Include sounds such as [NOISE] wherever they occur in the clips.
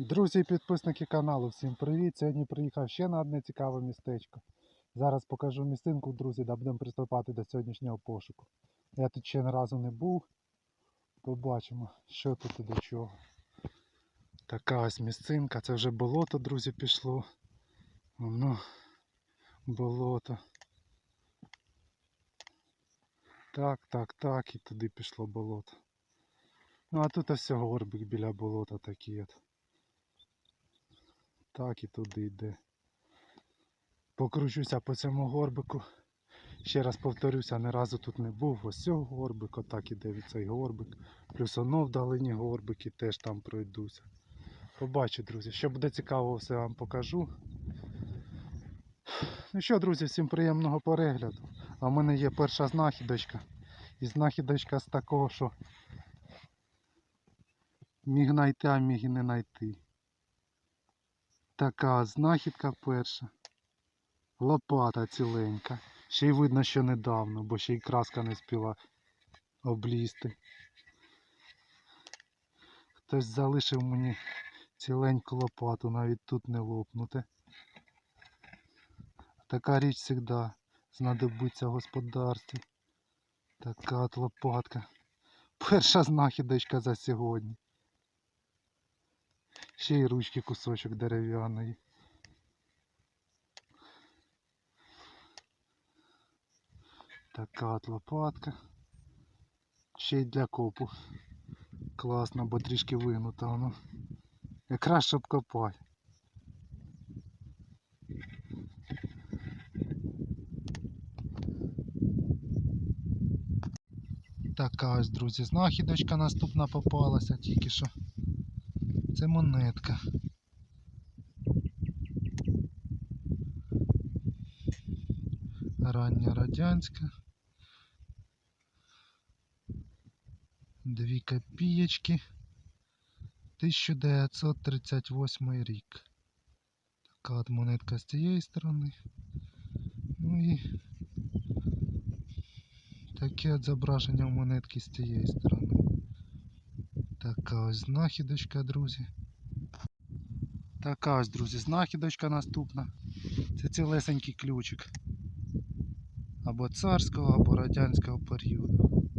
Друзі і підписники каналу, всім привіт! Сьогодні приїхав ще на одне цікаве містечко. Зараз покажу місцинку, друзі, да будемо приступати до сьогоднішнього пошуку. Я тут ще ні разу не був. Побачимо, що тут і до чого. Така ось місцинка. Це вже болото, друзі, пішло. Воно болото. Так, так, так, і туди пішло болото. Ну а тут ось горбик біля болота такий от. Так і туди йде. Покручуся по цьому горбику. Ще раз повторюся, ні разу тут не був. Ось цього горбик, отак іде від цей горбик. Плюс воно вдалині горбики теж там пройдуся. Побачу, друзі. Що буде цікаво, все вам покажу. Ну що, друзі, всім приємного перегляду. А в мене є перша знахідочка. І знахідочка з такого, що міг знайти, а міг і не знайти. Така знахідка перша. Лопата ціленька. Ще й видно, що недавно, бо ще й краска не спіла облізти. Хтось залишив мені ціленьку лопату, навіть тут не лопнути. Така річ завжди знадобиться в господарстві. Така от лопатка. Перша знахідочка за сьогодні. Ще й ручки кусочок дерев'яної. Така от лопатка. Ще й для копу. Класно, бо трішки вигнута воно. Якраз щоб копати. Така ось, друзі, знахідочка наступна попалася тільки що. Це монетка. Рання радянська. Дві копієчки. 1938 рік. Така от монетка з цієї сторони. Ну і таке от зображення монетки з цієї сторони. Така ось знахідочка, друзі. Така ось, друзі, знахідочка наступна. Це цілесенький ключик. Або царського, або радянського періоду.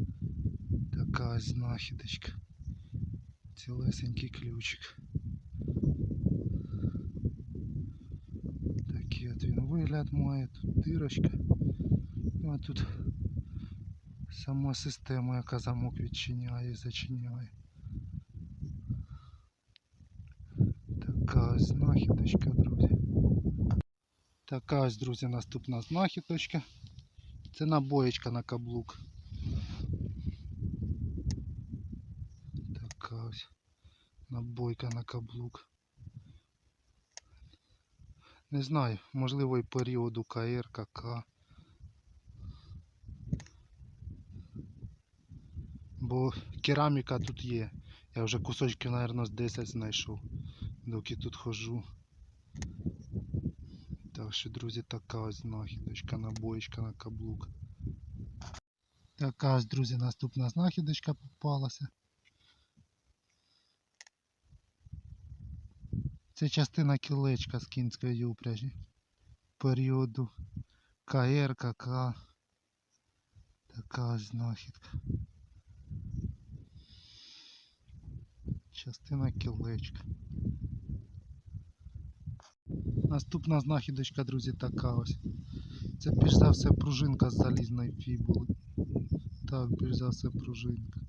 Така ось знахідочка. Цілесенький ключик. Такий от він вигляд має, тут дирочка. Ну а тут сама система, яка замок відчиняє і зачиняє. Така ось знахідочка, друзі. Така ось, друзі, наступна знахідочка. Це набоєчка на каблук. Така ось набойка на каблук. Не знаю, можливо і періоду КР, КК. Бо кераміка тут є. Я вже кусочків, мабуть, з 10 знайшов, доки тут хожу. Так що, друзі, така ось знахідочка, набоїчка на каблук. Така ось, друзі, наступна знахідочка попалася. Це частина кілечка з кінської упряжі. Періоду КР, КК. Така ось знахідка. Частина кілечка. Наступна знахідочка, друзі, така ось. Це більш за все пружинка з залізної фібули. Так, більш за все пружинка.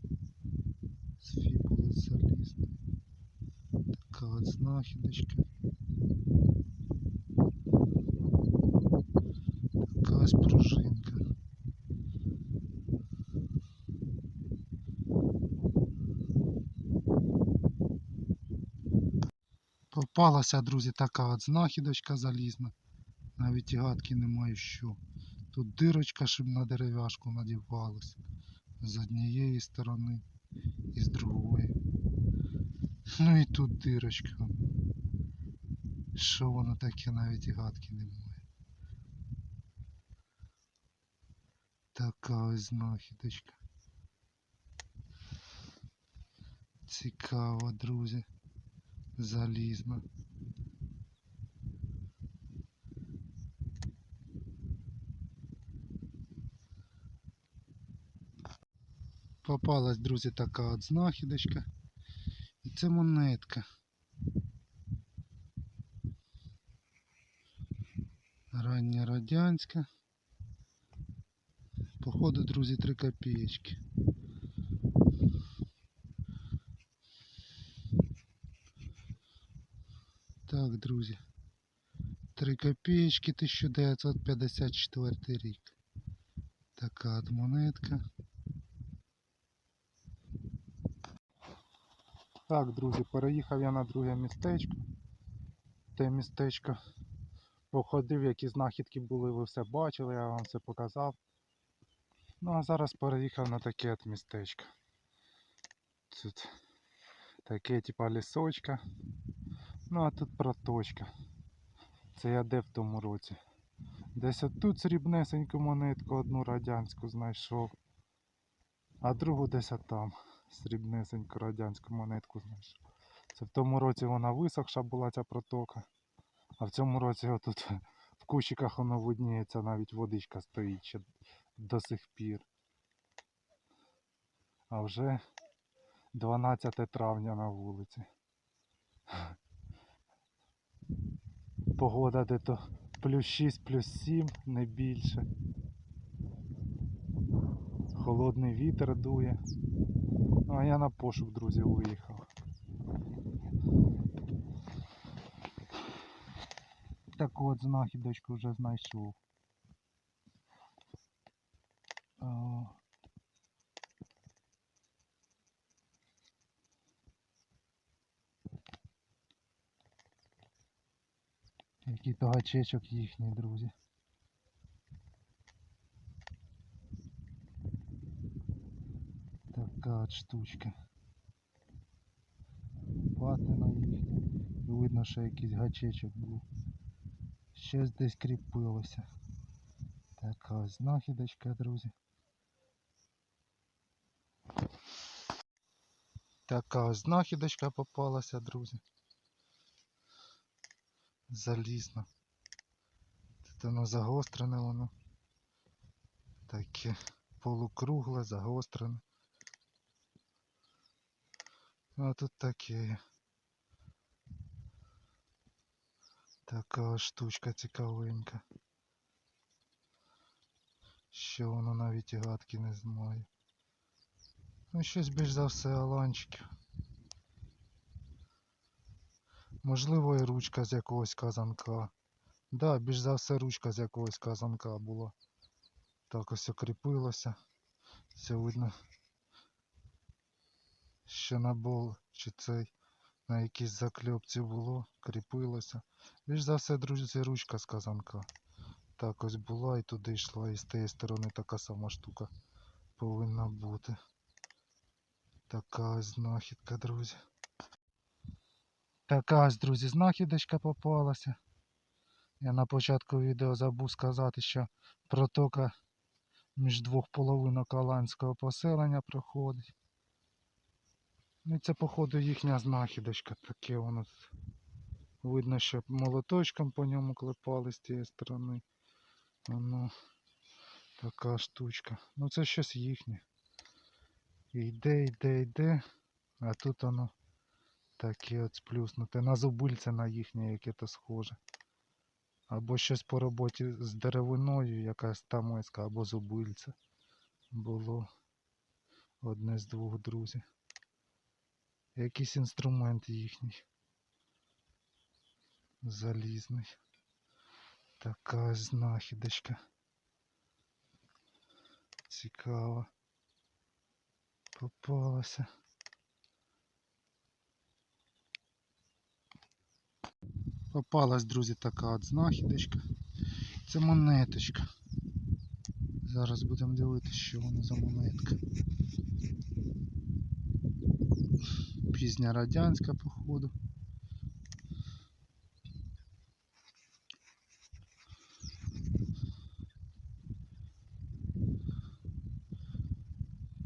З фібули залізної. Така от знахідочка. Така ось пружинка. Попалася, друзі, така от знахідочка залізна. Навіть і гадки не маю що. Тут дирочка, щоб на дерев'яшку надівалася. З однієї сторони і з другої. Ну і тут дирочка. Що воно таке, навіть і гадки немає. Така ось знахідочка. Цікаво, друзі. Залізно. Попалась, друзі, така от знахідочка. І це монетка. Рання радянська. Походу, друзі, 3 копеечки. Так, друзі. 3 копеечки 1954 рік. Така от монетка. Так, друзі, переїхав я на друге містечко. Те містечко походив, які знахідки були, ви все бачили, я вам все показав. Ну а зараз переїхав на таке от містечко. Тут таке типа лісочка. Ну а тут проточка. Це я де в тому році. Десь отут срібнесеньку монетку одну радянську знайшов. А другу десь отам срібнесеньку радянську монетку знайшов. Це в тому році вона висохша була ця протока. А в цьому році отут [LAUGHS] в кущиках воно видніється, навіть водичка стоїть ще до сих пір. А вже 12 травня на вулиці. [LAUGHS] Погода де-то плюс 6, плюс 7, не більше. Холодний вітер дує. Ну, а я на пошук, друзі, виїхав. Таку от знахідочку вже знайшов. О. Який то гачечок їхній, друзі. Така от штучка. Патина їхня. І видно, що якийсь гачечок був. Щось десь кріпилося. Така знахідочка, друзі. Така знахідочка попалася, друзі. Залізна. Тут воно загострене воно. Таке полукругле, загострене. А тут таке. Така штучка цікавенька. Що воно навіть і гадки не знає. Ну щось більш за все аланчиків. Можливо і ручка з якогось казанка. Да, більш за все ручка з якогось казанка була. Так ось окріпилося. Все видно. Що на бол чи цей на якійсь закльопці було, кріпилося. Більш за все, друзі, це ручка з казанка. Так ось була і туди йшла, і з тієї сторони така сама штука повинна бути. Така ось знахідка, друзі. Така друзі, знахідочка попалася. Я на початку відео забув сказати, що протока між двох половинок аланського поселення проходить. Ну і це, походу, їхня знахідочка. Таке воно. Видно, що молоточком по ньому клепали з тієї сторони. Воно така штучка. Ну це щось їхнє. І йде, йде, йде. А тут воно таке от сплюснуте. На зубильце на їхнє яке то схоже. Або щось по роботі з деревиною, якась тамойська, або зубильце. Було одне з двох друзів. Якийсь інструмент їхній. Залізний. Така знахідочка. Цікаво. Попалася. Попалась, друзі, така от знахідочка. Це монеточка. Зараз будемо дивитися, що воно за монетка. Пізня радянська, походу.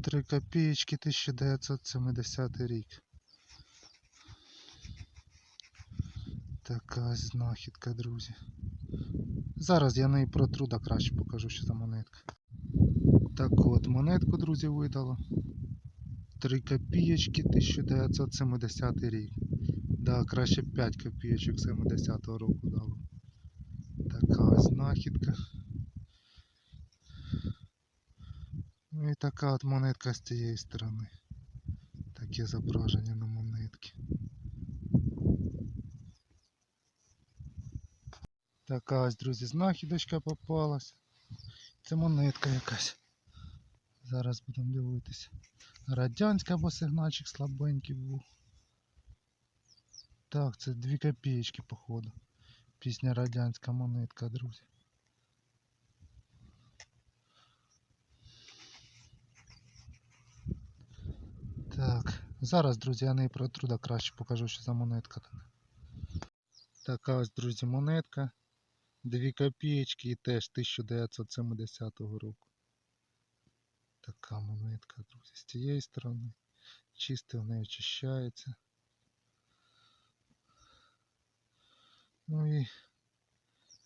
Три копеечки 1970 рік. Така знахідка, друзі. Зараз я неї протру, да краще покажу, що за монетка. Так от, монетку, друзі, видало. 3 копієчки 1970 рік. Да, краще 5 копійочок 70-го року дало. Така знахідка. Ну і така от монетка з цієї сторони. Таке зображення на Така ось, друзі, знахідочка попалась. Це монетка якась. Зараз будемо дивитися. Радянська, бо сигнальчик слабенький був. Так, це 2 копієчки, походу. Пісня радянська монетка, друзі. Так, зараз, друзі, я не про труда краще покажу, що за монетка. Така ось, друзі, монетка. 2 копієчки і теж 1970 року. Така монетка, друзі. З цієї сторони. Чисто не очищається. Ну і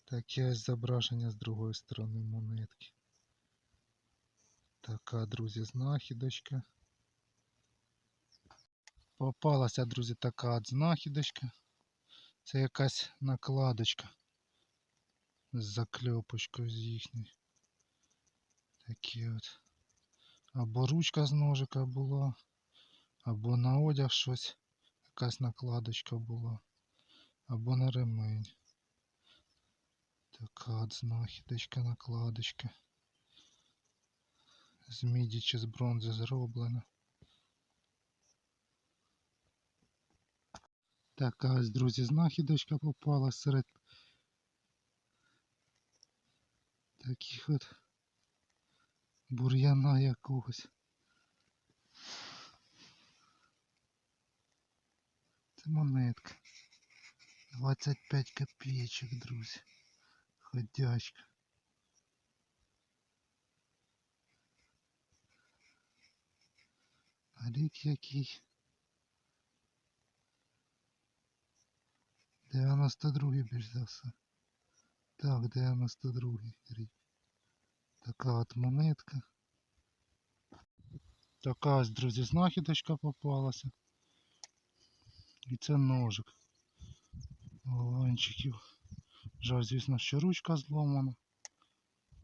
таке ось зображення з другої сторони монетки. Така, друзі, знахідочка. Попалася, друзі, така от знахідочка. Це якась накладочка з закльопочкою з їхньої. Такі от. Або ручка з ножика була, або на одяг щось, якась накладочка була, або на ремень. Така от знахідочка, накладочка. З міді чи з бронзи зроблена. Така ось, друзі, знахідочка попала серед таких от бур'яна якогось. Це монетка. 25 копійочок, друзі. Ходячка. А рік який? 92 більш за все. Так, 92 рік. Така от монетка. Така ось, друзі, знахідочка попалася. І це ножик. Голландчиків. Жаль, звісно, що ручка зломана.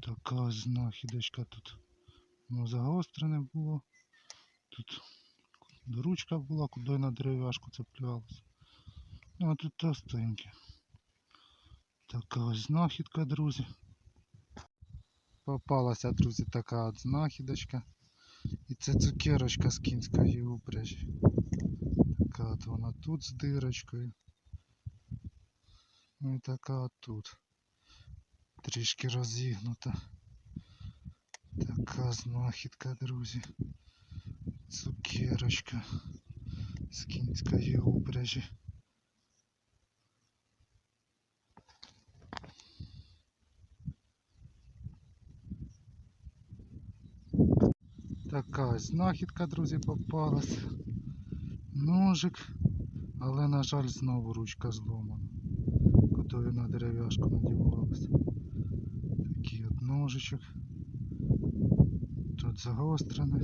Така ось знахідочка тут. Ну, загострене було. Тут ручка була, куди на дерев'яшку цеплялася. Ну, а тут товстеньке. Така ось знахідка, друзі. Попалася, друзі, така от знахідочка. І це цукерочка з кінської упряжі. Така от вона тут з дирочкою. Ну і така от тут. Трішки розігнута. Така знахідка, друзі. Цукерочка з кінської упряжі. Така знахідка, друзі, попалася. Ножик, але, на жаль, знову ручка зломана. Кудою на дерев'яшку надівалася. Такий от ножичок. Тут загострене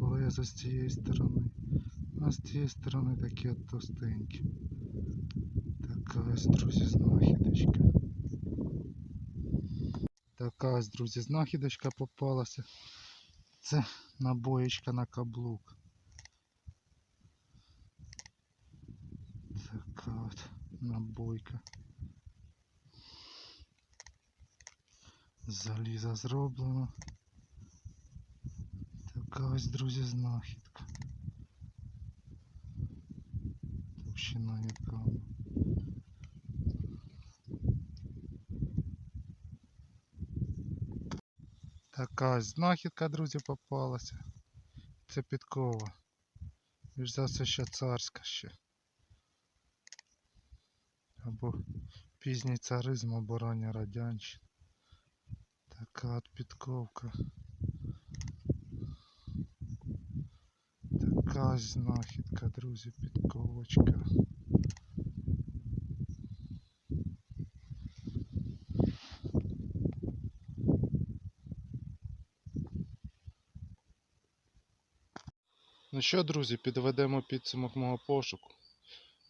лезо з цієї сторони. А з цієї сторони такі от товстенькі. Така ось, друзі, знахідочка. Така ось, друзі, знахідочка попалася. Це набоєчка на каблук. Така от набойка. З Заліза зроблена. Така ось, друзі, знахідка. Товщина яка. Така знахідка, друзі, попалася. Це підкова. Більш за все ще царська ще. Або пізній царизм, або рання радянщина. Така от підковка. Така знахідка, друзі, підковочка. Ну що, друзі, підведемо підсумок мого пошуку.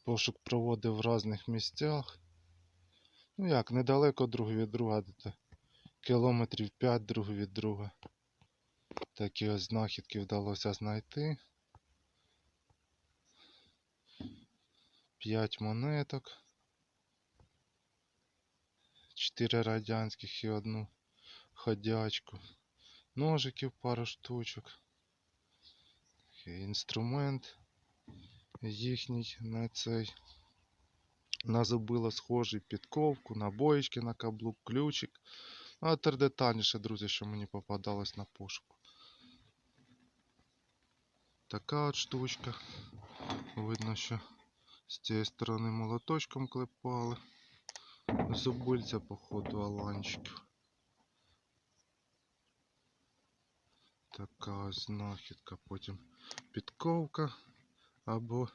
Пошук проводив в різних місцях. Ну як, недалеко друг від друга, кілометрів 5 друг від друга. Такі ось знахідки вдалося знайти. 5 монеток. 4 радянських і одну ходячку. Ножиків пару штучок. Інструмент їхній на цей. На зубило схожий підковку, набоїчки на каблук, ключик. Ну, а тепер детальніше, друзі, що мені попадалось на пошуку. Така от штучка. Видно, що з цієї сторони молоточком клепали. Зубильця, походу, аланчиків. Така знахідка, потім підковка або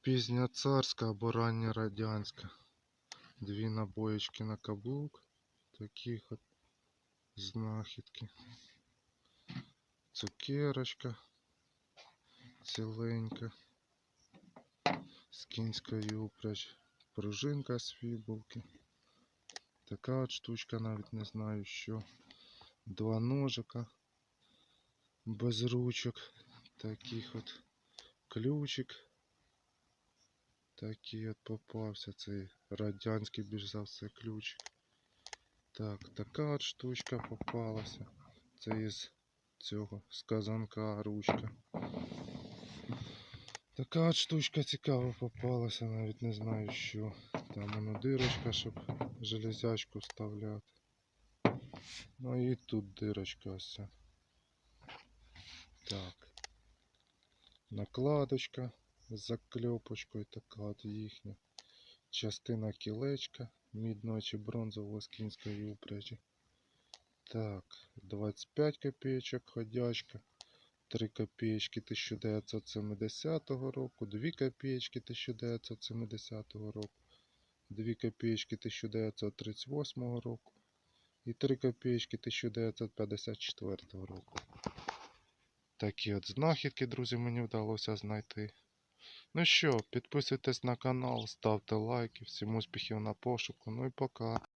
пізня царська, або рання радянська. Дві набоєчки на каблук. Таких от знахідки. Цукерочка ціленька. З кінської упряж. Пружинка з фібулки. Така от штучка, навіть не знаю що. Два ножика без ручок. Таких от ключик. Такий от попався. Цей радянський більш за все ключик. Так, така от штучка попалася. Це із цього з казанка ручка. Така от штучка цікава попалася, навіть не знаю що. Там воно дирочка, щоб железячку вставляти. Ну і тут дирочка ось. Так. Накладочка з закльопочкою, така от їхня. Частина кілечка мідного чи бронзового з кінської упряжі. Так, 25 копійочок ходячка. 3 копеечки 1970 року, 2 копеечки 1970 року, 2 копеечки 1938 року і 3 копеечки 1954 року. Такі от знахідки, друзі, мені вдалося знайти. Ну що, підписуйтесь на канал, ставте лайки, всім успіхів на пошуку, ну і пока.